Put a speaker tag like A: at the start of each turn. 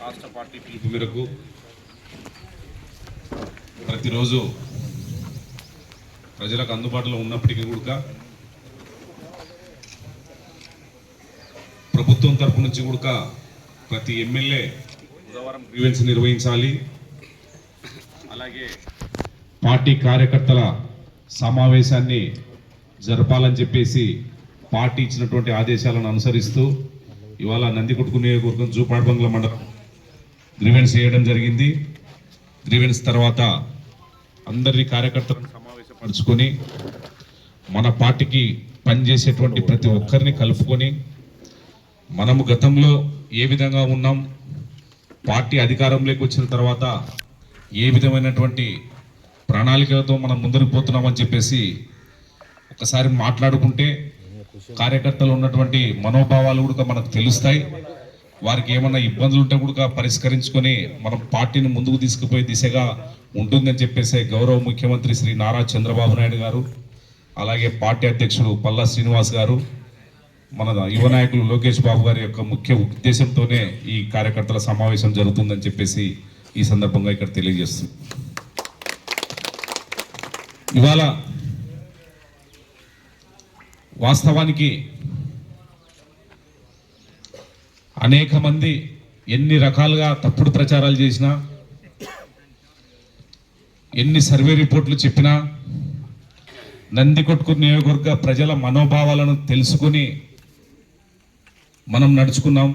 A: రాష్ట్ర పార్టీ పిలుపు మేరకు ప్రతిరోజు ప్రజలకు అందుబాటులో ఉన్నప్పటికీ కూడా ప్రభుత్వం తరపు నుంచి కూడా ప్రతి ఎమ్మెల్యే బుధవారం గ్రీవెన్స్ నిర్వహించాలి. అలాగే పార్టీ కార్యకర్తల సమావేశాన్ని జరపాలని చెప్పేసి పార్టీ ఇచ్చినటువంటి ఆదేశాలను అనుసరిస్తూ ఇవాళ నందికొట్కు నియోజకవర్గం జూపాడ్బంగ్ల మండలం. గ్రీవెన్స్ చేయడం జరిగింది. గ్రీవెన్స్ తర్వాత అందరి కార్యకర్తలను సమావేశపరుచుకొని మన పార్టీకి పనిచేసేటువంటి ప్రతి ఒక్కరిని కలుపుకొని మనము గతంలో ఏ విధంగా ఉన్నాం పార్టీ అధికారంలోకి వచ్చిన తర్వాత ఏ విధమైనటువంటి ప్రణాళికలతో మనం ముందుకు పోతున్నామని చెప్పేసి ఒకసారి మాట్లాడుకుంటే కార్యకర్తలు ఉన్నటువంటి మనోభావాలు కూడా మనకు తెలుస్తాయి. వారికి ఏమైనా ఇబ్బందులు ఉంటే కూడా పరిష్కరించుకొని మనం పార్టీని ముందుకు తీసుకుపోయే దిశగా ఉంటుందని చెప్పేసి గౌరవ ముఖ్యమంత్రి శ్రీ నారా చంద్రబాబు నాయుడు గారు అలాగే పార్టీ అధ్యక్షుడు పల్లా శ్రీనివాస్ గారు మన యువ నాయకులు లోకేష్ బాబు గారి యొక్క ముఖ్య ఉద్దేశంతోనే ఈ కార్యకర్తల సమావేశం జరుగుతుందని చెప్పేసి ఈ సందర్భంగా ఇక్కడ తెలియజేస్తుంది ఇవాళ వాస్తవానికి అనేక మంది ఎన్ని రకాలుగా తప్పుడు ప్రచారాలు చేసినా ఎన్ని సర్వే రిపోర్ట్లు చెప్పినా నందికొట్కు నియోజకవర్గ ప్రజల మనోభావాలను తెలుసుకొని మనం నడుచుకున్నాం.